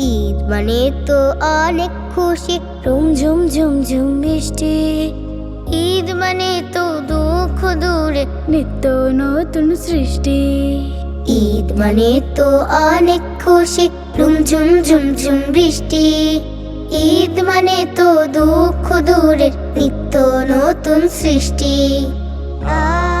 ঈদ মানে তো অনেক খুশি। রুম ঝুম ঝুম ঝুম বৃষ্টি। ঈদ মানে তো দুঃখ দূরে। নিত্য নতুন সৃষ্টি। ঈদ মানে তো অনেক খুশি। রুম ঝুম ঝুম ঝুম বৃষ্টি। ঈদ মানে তো দুঃখ দূরে। নিত্য নতুন সৃষ্টি। আ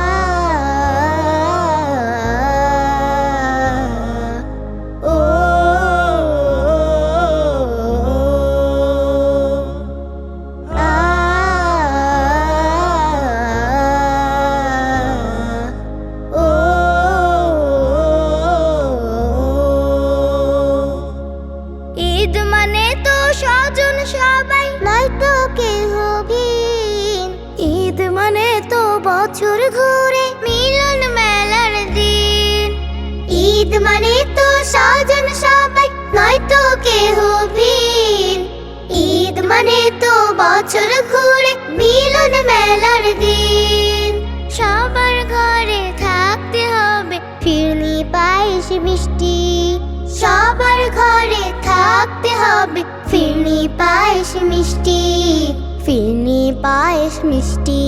বছর ঘুরে মিলন মেলার দিন। ঈদ মানে তো সাজন সবাই নয়তো কেহ ভিন ঈদ মানে তো বছর ঘুরে মিলন মেলার দিন। সবার ঘরে থাকতে হবে ফিরনি পায়েস মিষ্টি। সবার ঘরে থাকতে হবে ফিরনি পায়েস মিষ্টি, ফিরনি পায়েস মিষ্টি।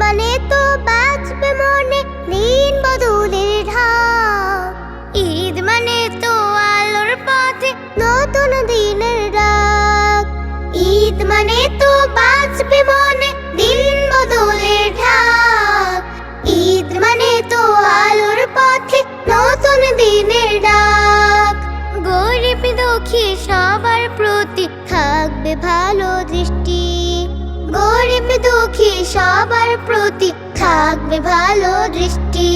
মানে তো বাঁচবে মনে দিন বদলের ঢাক। ঈদ মানে তো বাঁচবে মনে, দিন বদলের ঢাক। ঈদ মানে তো আলোর পথে, নতুন দিনের ডাক। গরিব দুঃখী সবার প্রতি থাকবে ভালো দৃষ্টি। গরিব দুঃখী সবার প্রতি থাকবে ভালো দৃষ্টি।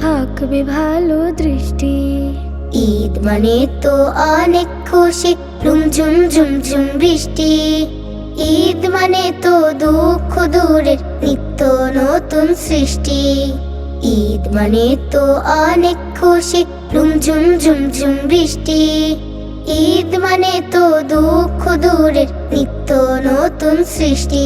থাকবে ভালো দৃষ্টি। ঈদ মানে তো অনেক খুশি ঝুম ঝুম ঝুম ঝুম বৃষ্টি। ঈদ মানে তো দুঃখ দূরের নিত্য নতুন সৃষ্টি। ঈদ মানে তো অনেক খুশি, ঝুম ঝুম ঝুম ঝুম বৃষ্টি। ঈদ মানে তো দুঃখ দূরের নিত্য নতুন সৃষ্টি।